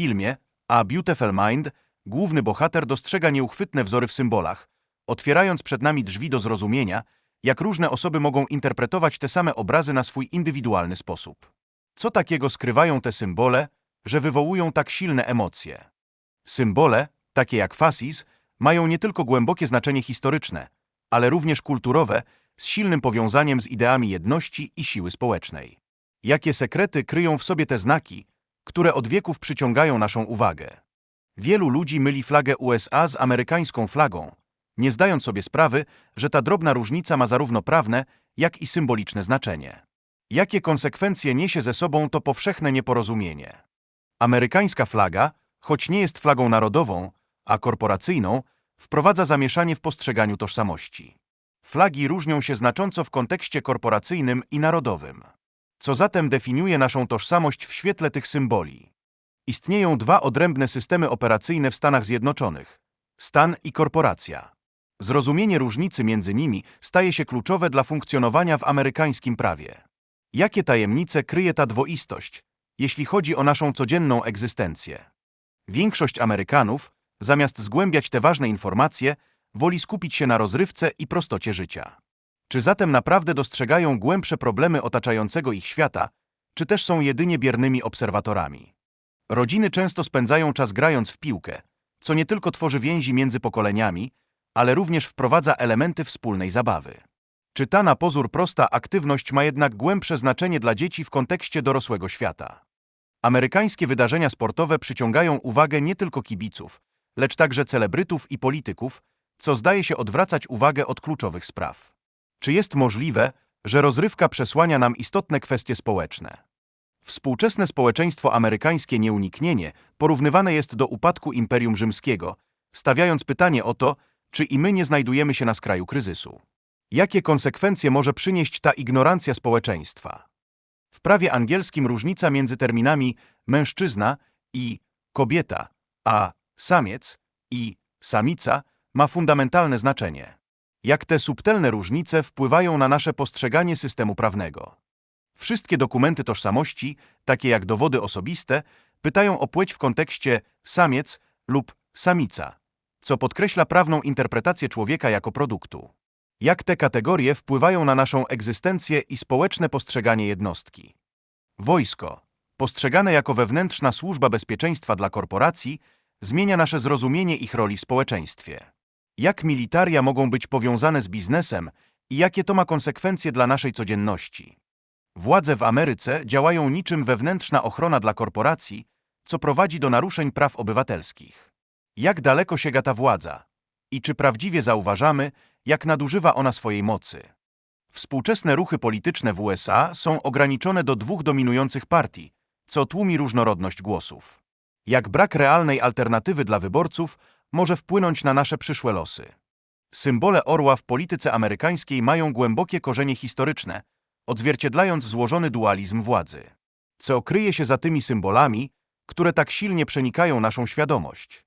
filmie A Beautiful Mind główny bohater dostrzega nieuchwytne wzory w symbolach, otwierając przed nami drzwi do zrozumienia, jak różne osoby mogą interpretować te same obrazy na swój indywidualny sposób. Co takiego skrywają te symbole, że wywołują tak silne emocje? Symbole, takie jak fasis, mają nie tylko głębokie znaczenie historyczne, ale również kulturowe, z silnym powiązaniem z ideami jedności i siły społecznej. Jakie sekrety kryją w sobie te znaki, które od wieków przyciągają naszą uwagę? Wielu ludzi myli flagę USA z amerykańską flagą, nie zdając sobie sprawy, że ta drobna różnica ma zarówno prawne, jak i symboliczne znaczenie. Jakie konsekwencje niesie ze sobą to powszechne nieporozumienie? Amerykańska flaga, choć nie jest flagą narodową, a korporacyjną, wprowadza zamieszanie w postrzeganiu tożsamości. Flagi różnią się znacząco w kontekście korporacyjnym i narodowym. Co zatem definiuje naszą tożsamość w świetle tych symboli? Istnieją dwa odrębne systemy operacyjne w Stanach Zjednoczonych stan i korporacja. Zrozumienie różnicy między nimi staje się kluczowe dla funkcjonowania w amerykańskim prawie. Jakie tajemnice kryje ta dwoistość, jeśli chodzi o naszą codzienną egzystencję? Większość Amerykanów, zamiast zgłębiać te ważne informacje, woli skupić się na rozrywce i prostocie życia. Czy zatem naprawdę dostrzegają głębsze problemy otaczającego ich świata, czy też są jedynie biernymi obserwatorami? Rodziny często spędzają czas grając w piłkę, co nie tylko tworzy więzi między pokoleniami, ale również wprowadza elementy wspólnej zabawy. Czy ta na pozór prosta aktywność ma jednak głębsze znaczenie dla dzieci w kontekście dorosłego świata? Amerykańskie wydarzenia sportowe przyciągają uwagę nie tylko kibiców, lecz także celebrytów i polityków, co zdaje się odwracać uwagę od kluczowych spraw. Czy jest możliwe, że rozrywka przesłania nam istotne kwestie społeczne? Współczesne społeczeństwo amerykańskie nieuniknienie porównywane jest do upadku Imperium Rzymskiego, stawiając pytanie o to, czy i my nie znajdujemy się na skraju kryzysu. Jakie konsekwencje może przynieść ta ignorancja społeczeństwa? W prawie angielskim różnica między terminami mężczyzna i kobieta, a samiec i samica ma fundamentalne znaczenie. Jak te subtelne różnice wpływają na nasze postrzeganie systemu prawnego? Wszystkie dokumenty tożsamości, takie jak dowody osobiste, pytają o płeć w kontekście samiec lub samica, co podkreśla prawną interpretację człowieka jako produktu. Jak te kategorie wpływają na naszą egzystencję i społeczne postrzeganie jednostki? Wojsko, postrzegane jako wewnętrzna służba bezpieczeństwa dla korporacji, zmienia nasze zrozumienie ich roli w społeczeństwie. Jak militaria mogą być powiązane z biznesem i jakie to ma konsekwencje dla naszej codzienności? Władze w Ameryce działają niczym wewnętrzna ochrona dla korporacji, co prowadzi do naruszeń praw obywatelskich. Jak daleko sięga ta władza? I czy prawdziwie zauważamy, jak nadużywa ona swojej mocy? Współczesne ruchy polityczne w USA są ograniczone do dwóch dominujących partii, co tłumi różnorodność głosów. Jak brak realnej alternatywy dla wyborców może wpłynąć na nasze przyszłe losy. Symbole orła w polityce amerykańskiej mają głębokie korzenie historyczne, odzwierciedlając złożony dualizm władzy. Co kryje się za tymi symbolami, które tak silnie przenikają naszą świadomość?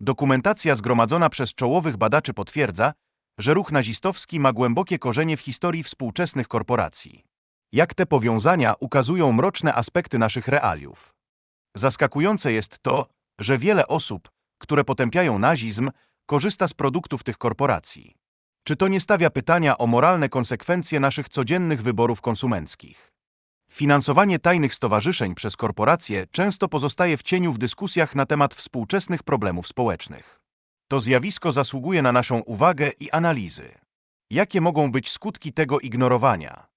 Dokumentacja zgromadzona przez czołowych badaczy potwierdza, że ruch nazistowski ma głębokie korzenie w historii współczesnych korporacji. Jak te powiązania ukazują mroczne aspekty naszych realiów. Zaskakujące jest to, że wiele osób, które potępiają nazizm, korzysta z produktów tych korporacji. Czy to nie stawia pytania o moralne konsekwencje naszych codziennych wyborów konsumenckich? Finansowanie tajnych stowarzyszeń przez korporacje często pozostaje w cieniu w dyskusjach na temat współczesnych problemów społecznych. To zjawisko zasługuje na naszą uwagę i analizy. Jakie mogą być skutki tego ignorowania?